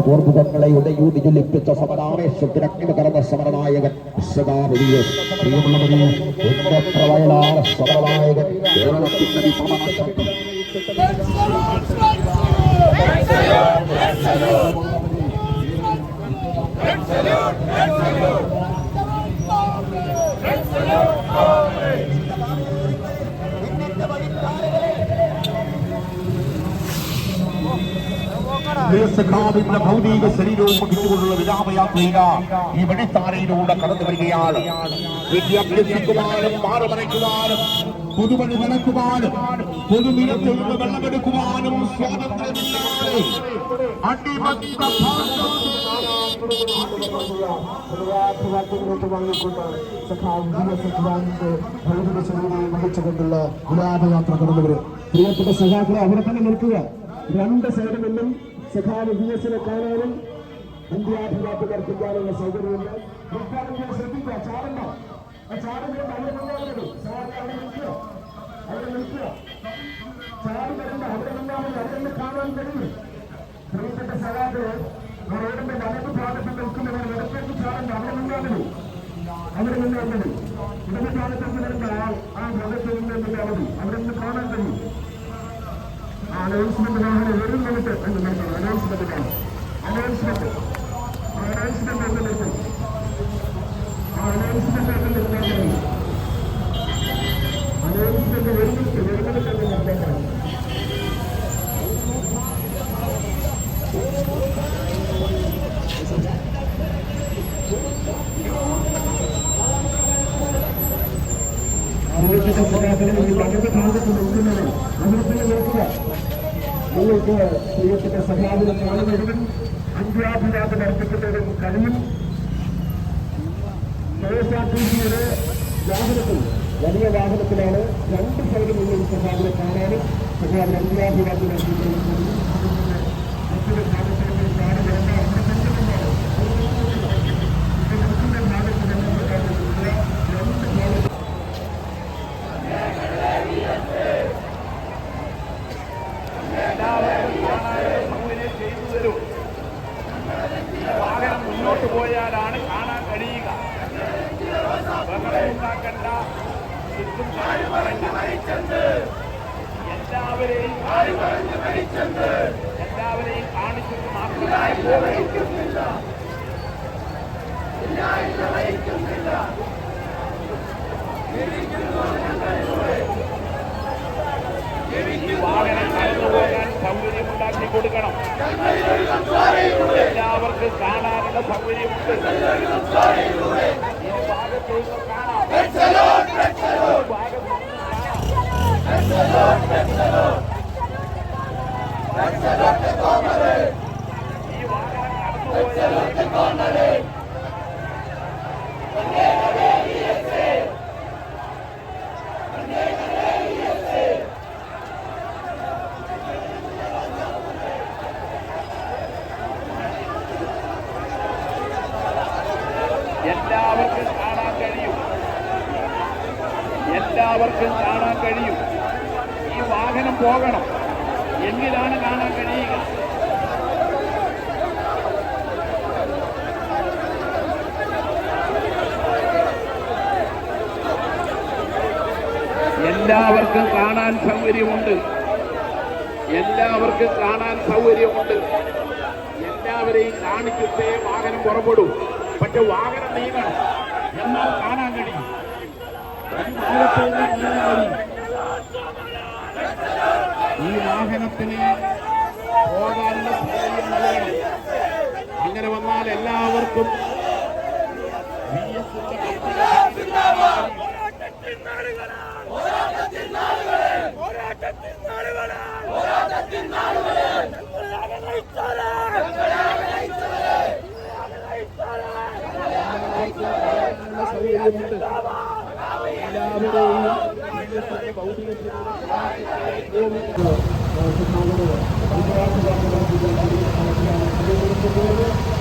പൂർമുഖങ്ങളെ യൂതി ജ്വലിപ്പിച്ച സമരാവേശത്തിനഗ്നി കറന്ന സമരനായകൻ വിശ്വകാരുണ്യ പ്രിയമുള്ളവരെ എണ്ണത്ര വയലായ സമരനായകൻ കേരളത്തിന്റെ വിപ്ലവ സഖാവിന്റെ ഭൗതിക ശരീരവും വഹിച്ചുകൊണ്ടുള്ള വിലാപയാത്രയില ഈ വെടിത്താരയിലൂടെ കടന്നു വരികയാണ്. വിദ്യാഭ്യസിക്കുവാനും മാറുമറയ്ക്കുവാനും പുതുവഴി വെള്ളമെടുക്കുവാനും സ്വാതന്ത്ര്യമില്ലാതെ പ്രിയപ്പെട്ട സഖാക്കളെ അവിടെ തന്നെ നിൽക്കുക. രണ്ട് സൈഡിൽ നിന്നും സഖാവ് വി എസിനെ കാണാനും ഇന്ത്യാഭിവാദം കർപ്പിക്കാനുള്ള സൗകര്യമുണ്ട്. ശ്രദ്ധിക്കുക ചാടണ്ട? ആ ചാടുമ്പോൾ അവിടെ സഖാക്കൾ അവിടെ നിൽക്കുക. അവിടെ നിൽക്കുക. ചാടി വരണ്ട അവിടെ നിന്നാലും അവിടെ കാണാൻ കഴിയും പ്രിയപ്പെട്ട സഖാക്കളെ റോഡിന്റെ വലതു ഭാഗത്ത് നിൽക്കുന്നവർ ഇടത്തേക്ക് ചാടണ്ട. അവിടെ നിന്നാൽ അവിടെ നിന്നാൽ മതി ഇടത് ഭാഗത്തേക്ക് വരുന്ന ആൾ ആ ഭാഗത്ത് നിന്നാൽ അവധി അവിടെ നിന്ന് കാണാൻ കഴിയും. ആ അനൗൺസ്മെന്റ് വാഹനം ഒരു മിനിറ്റ് എന്ന് നോക്കണം അനൗൺസ്മെന്റ് കാണാം അനൗൺസ്മെന്റ് ആ അനൗൺസ്മെന്റ് എന്ന് നിർത്തും ആ അനൗൺസ്മെന്റ് എന്ന് നിർത്താൻ കഴിയും അനൗൺസ്മെന്റ് ഒരു മിനിറ്റ് ഒരു മിനിറ്റ് എന്ന് നിർത്താൻ കഴിയും ആരോഗ്യ സഖാക്കളെ നിങ്ങൾക്ക് ദൈവത്തിന്റെ സഖാവിനെ കാണുന്നതിനും അന്ത്യാഭിലാപം അർപ്പിക്കുന്നതിനും കഴിയും കെഎസ്ആർടിസിയുടെ വാഹനത്തിൽ വലിയ വാഹനത്തിലാണ് രണ്ട് സൈഡിൽ നിന്നും സഖാവിനെ കാണാനും സഖാവിന് അന്ത്യാഭിലാപം അർപ്പിക്കുന്നതിനും. മറ്റൊരു ഭാഗത്തേക്ക് കാട് വേണ്ട അവിടെ തന്നെ നിന്നാണ്. ഇത് മറ്റൊരു ഭാഗത്ത് നിന്ന് സഖാവിനെ രണ്ട് ഭാഗത്ത് സൗകര്യം ചെയ്തു തരും വാഹനം മുന്നോട്ട് പോയാലാണ് കാണാൻ കഴിയുക ബഹളം ഉണ്ടാക്കണ്ട ചുറ്റും കാര്യം പറഞ്ഞ് എല്ലാവരെയും എല്ലാവരെയും പോകുന്നില്ല ഈ വാഹനം കടന്നു പോകാൻ സൗകര്യമുണ്ടാക്കി കൊടുക്കണം. എല്ലാവർക്കും കാണാനുള്ള സൗകര്യമുണ്ട്. ഈ ഭാഗത്ത് നിന്ന് കാണാം ഈ ഭാഗത്ത് നിന്ന് കാണാം. ഈ വാഹനം കടന്നു പോയാൽ എല്ലാവർക്കും കാണാൻ കഴിയും എല്ലാവർക്കും കാണാൻ കഴിയും ഈ വാഹനം പോകണം. എങ്കിലാണ് കാണാൻ കഴിയുക? എല്ലാവർക്കും കാണാൻ സൗകര്യമുണ്ട്. എല്ലാവർക്കും കാണാൻ സൗകര്യമുണ്ട്. എല്ലാവരെയും കാണിച്ചിട്ടേ വാഹനം പുറപ്പെടും. പക്ഷെ വാഹനം നീങ്ങണം. എന്നാൽ കാണാൻ കഴിയും. ഈ വാഹനത്തിന് പോകാനുള്ള സൗകര്യം നൽകണം അങ്ങനെ വന്നാൽ എല്ലാവർക്കും VS Thank you.